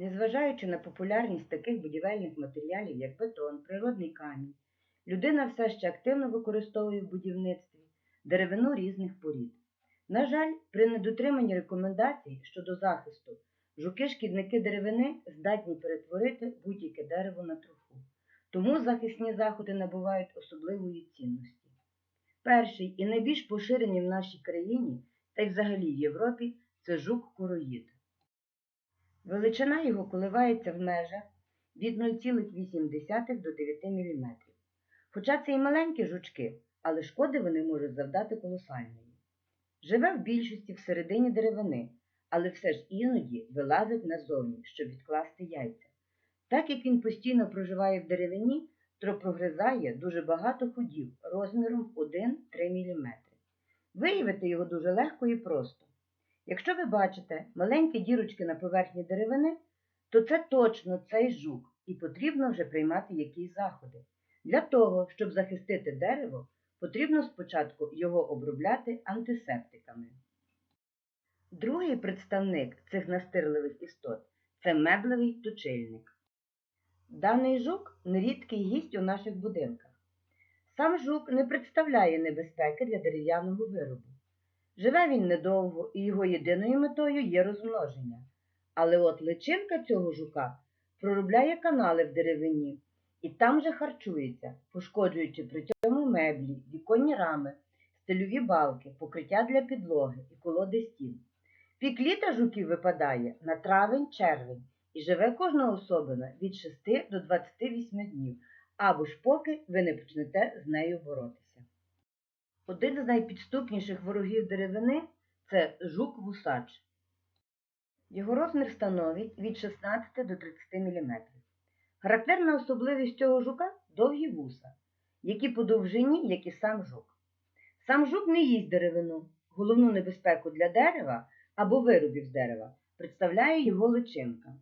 Незважаючи на популярність таких будівельних матеріалів, як бетон, природний камінь, людина все ще активно використовує в будівництві деревину різних порід. На жаль, при недотриманні рекомендацій щодо захисту жуки-шкідники деревини здатні перетворити будь-яке дерево на труху. Тому захисні заходи набувають особливої цінності. Перший і найбільш поширений в нашій країні та й взагалі в Європі це жук-куроїд. Величина його коливається в межах від 0,8 до 9 мм. Хоча це і маленькі жучки, але шкоди вони можуть завдати колосальної. Живе в більшості всередині деревини, але все ж іноді вилазить назовні, щоб відкласти яйця. Так як він постійно проживає в деревині, то прогризає дуже багато ходів розміром 1-3 мм. Виявити його дуже легко і просто. Якщо ви бачите маленькі дірочки на поверхні деревини, то це точно цей жук і потрібно вже приймати якісь заходи. Для того, щоб захистити дерево, потрібно спочатку його обробляти антисептиками. Другий представник цих настирливих істот це меблевий точильник. Даний жук нерідкий гість у наших будинках. Сам жук не представляє небезпеки для дерев'яного виробу. Живе він недовго і його єдиною метою є розмноження. Але от личинка цього жука проробляє канали в деревині і там же харчується, пошкоджуючи при цьому меблі, віконні рами, стильові балки, покриття для підлоги і колоди стін. Пік літа жуків випадає на травень-червень і живе кожна особина від 6 до 28 днів, або ж поки ви не почнете з нею боротися. Один з найпідступніших ворогів деревини це жук-вусач. Його розмір становить від 16 до 30 мм. Характерна особливість цього жука довгі вуса, які по довжині, як і сам жук. Сам жук не їсть деревину. Головну небезпеку для дерева або виробів з дерева представляє його личинка.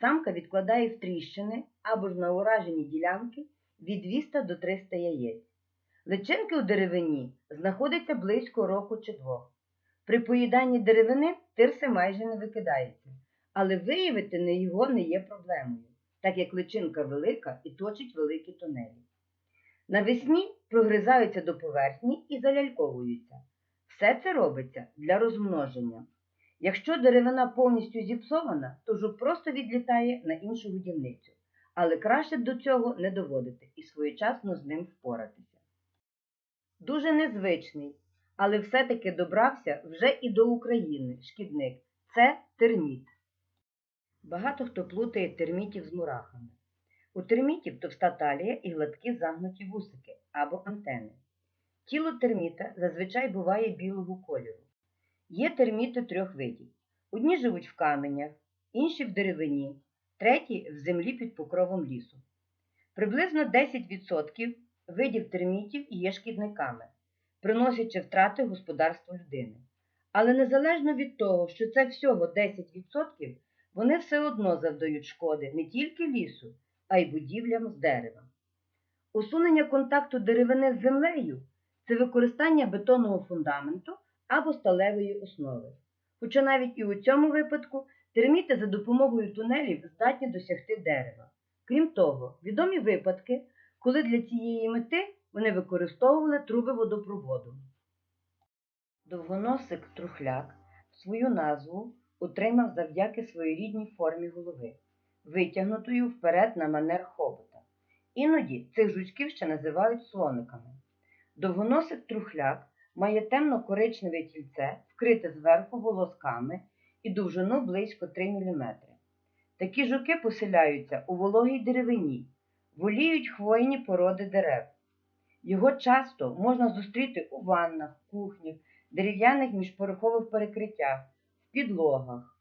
Самка відкладає в тріщини або ж на уражені ділянки від 200 до 300 яєць. Личинки у деревині знаходяться близько року чи двох. При поїданні деревини тирси майже не викидається, але виявити не його не є проблемою, так як личинка велика і точить великі тунелі. Навесні прогризаються до поверхні і заляльковуються. Все це робиться для розмноження. Якщо деревина повністю зіпсована, то жук просто відлітає на іншу будівницю, але краще до цього не доводити і своєчасно з ним впоратися. Дуже незвичний, але все-таки добрався вже і до України шкідник це терміт. Багато хто плутає термітів з мурахами. У термітів товста талія і гладкі загнуті вусики або антени. Тіло терміта зазвичай буває білого кольору. Є терміти трьох видів. Одні живуть в каменях, інші в деревині, треті в землі під покровом лісу. Приблизно 10% видів термітів є шкідниками, приносячи втрати господарству людини. Але незалежно від того, що це всього 10%, вони все одно завдають шкоди не тільки лісу, а й будівлям з дерева. Усунення контакту деревини з землею це використання бетонного фундаменту або сталевої основи. Хоча навіть і у цьому випадку терміти за допомогою тунелів здатні досягти дерева. Крім того, відомі випадки, коли для цієї мети вони використовували труби водопроводу. Довгоносик трухляк свою назву отримав завдяки своєрідній формі голови, витягнутою вперед на манер хобота. Іноді цих жучків ще називають слониками. Довгоносик трухляк має темно-коричневе тільце, вкрите зверху волосками і довжину близько 3 мм. Такі жуки поселяються у вологій деревині, воліють хвойні породи дерев. Його часто можна зустріти у ваннах, кухнях, дерев'яних міжпорохових перекриттях, в підлогах.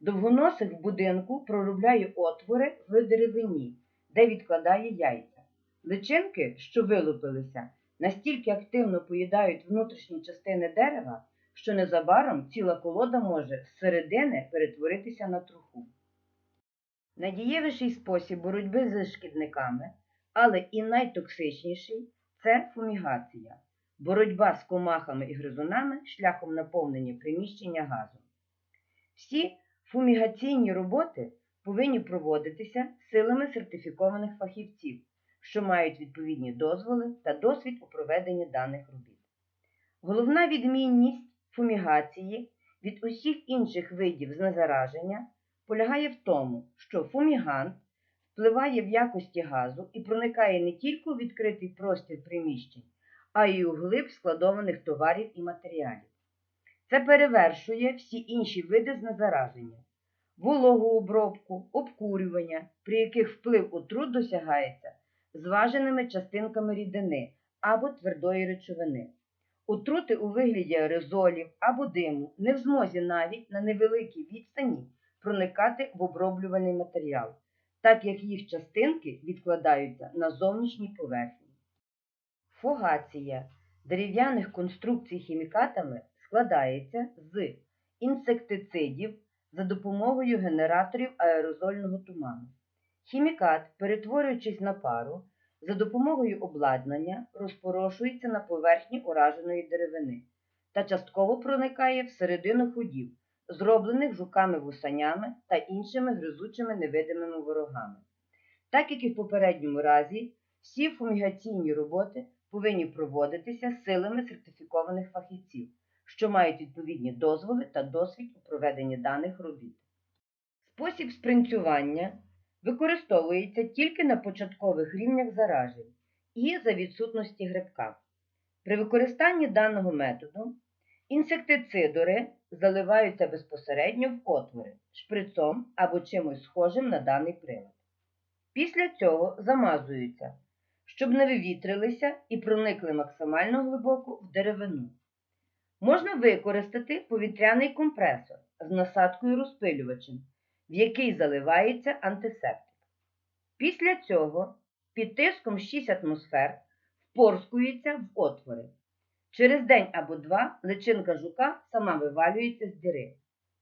Довгоносик в будинку проробляє отвори в деревині, де відкладає яйця. Личинки, що вилупилися, настільки активно поїдають внутрішні частини дерева, що незабаром ціла колода може зсередини перетворитися на труху. Найдієвіший спосіб боротьби з шкідниками, але і найтоксичніший це фумігація, боротьба з комахами і гризунами шляхом наповнення приміщення газом. Всі фумігаційні роботи повинні проводитися силами сертифікованих фахівців, що мають відповідні дозволи та досвід у проведенні даних робіт. Головна відмінність фумігації від усіх інших видів знезараження полягає в тому, що фумігант впливає в якості газу і проникає не тільки у відкритий простір приміщень, а й у глиб складованих товарів і матеріалів. Це перевершує всі інші види знезараження, вологообробку, обкурювання, при яких вплив отрут досягається зваженими частинками рідини або твердої речовини. Отрути у вигляді аерозолів або диму не в змозі навіть на невеликій відстані проникати в оброблювальний матеріал, так як їх частинки відкладаються на зовнішній поверхні. Фогація дерев'яних конструкцій хімікатами складається з інсектицидів за допомогою генераторів аерозольного туману. Хімікат, перетворюючись на пару, за допомогою обладнання розпорошується на поверхні ураженої деревини та частково проникає всередину ходів, зроблених жуками-вусанями та іншими гризучими невидимими ворогами. Так як і в попередньому разі, всі фумігаційні роботи повинні проводитися силами сертифікованих фахівців, що мають відповідні дозволи та досвід у проведенні даних робіт. Спосіб спринцювання використовується тільки на початкових рівнях заражень і за відсутності грибка. При використанні даного методу інсектицидори заливаються безпосередньо в отвори шприцом або чимось схожим на даний прилад. Після цього замазуються, щоб не вивітрилися і проникли максимально глибоко в деревину. Можна використати повітряний компресор з насадкою розпилювачем, в який заливається антисептик. Після цього під тиском 6 атмосфер впорскується в отвори. Через день або два личинка жука сама вивалюється з діри.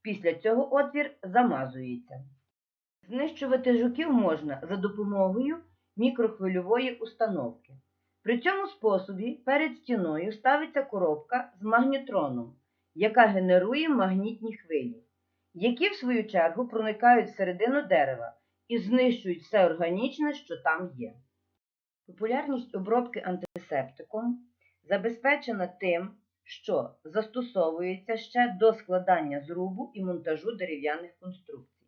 Після цього отвір замазується. Знищувати жуків можна за допомогою мікрохвильової установки. При цьому способі перед стіною ставиться коробка з магнітроном, яка генерує магнітні хвилі, які в свою чергу проникають всередину дерева і знищують все органічне, що там є. Популярність обробки антисептиком забезпечена тим, що застосовується ще до складання зрубу і монтажу дерев'яних конструкцій.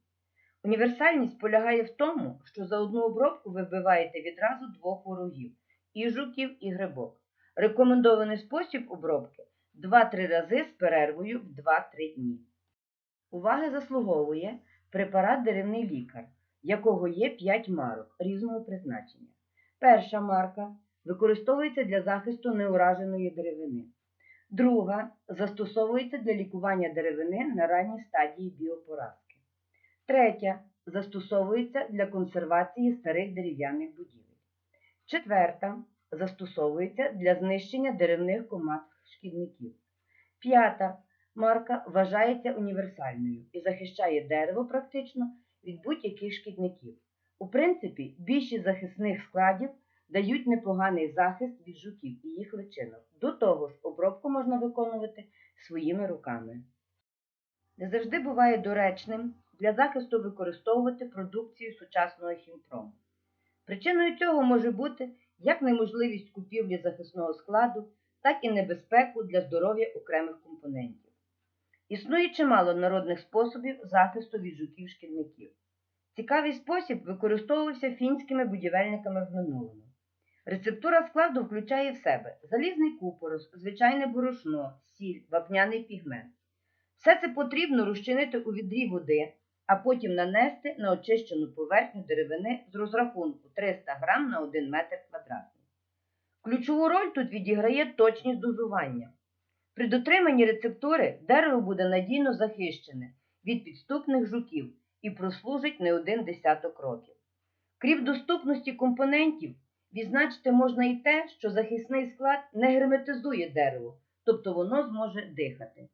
Універсальність полягає в тому, що за одну обробку ви вбиваєте відразу двох ворогів і жуків, і грибок. Рекомендований спосіб обробки 2-3 рази з перервою в 2-3 дні. Уваги заслуговує препарат деревний лікар, якого є 5 марок різного призначення. Перша марка використовується для захисту неураженої деревини. Друга застосовується для лікування деревини на ранній стадії біопоразки. Третя застосовується для консервації старих дерев'яних будівель. Четверта застосовується для знищення деревних комат шкідників. П'ята марка вважається універсальною і захищає дерево практично від будь-яких шкідників. У принципі, більшість захисних складів дають непоганий захист від жуків і їх личинок. До того ж, обробку можна виконувати своїми руками. Не завжди буває доречним для захисту використовувати продукцію сучасного хімпрому. Причиною цього може бути як неможливість купівлі захисного складу, так і небезпеку для здоров'я окремих компонентів. Існує чимало народних способів захисту від жуків-шкідників. Цікавий спосіб використовувався фінськими будівельниками в минулому. Рецептура складу включає в себе залізний купорос, звичайне борошно, сіль, вапняний пігмент. Все це потрібно розчинити у відрі води, а потім нанести на очищену поверхню деревини з розрахунку 300 г на 1 метр квадратний. Ключову роль тут відіграє точність дозування. При дотриманні рецептури дерево буде надійно захищене від підступних жуків і прослужить не один десяток років. Крім доступності компонентів, відзначити можна і те, що захисний склад не герметизує дерево, тобто воно зможе дихати.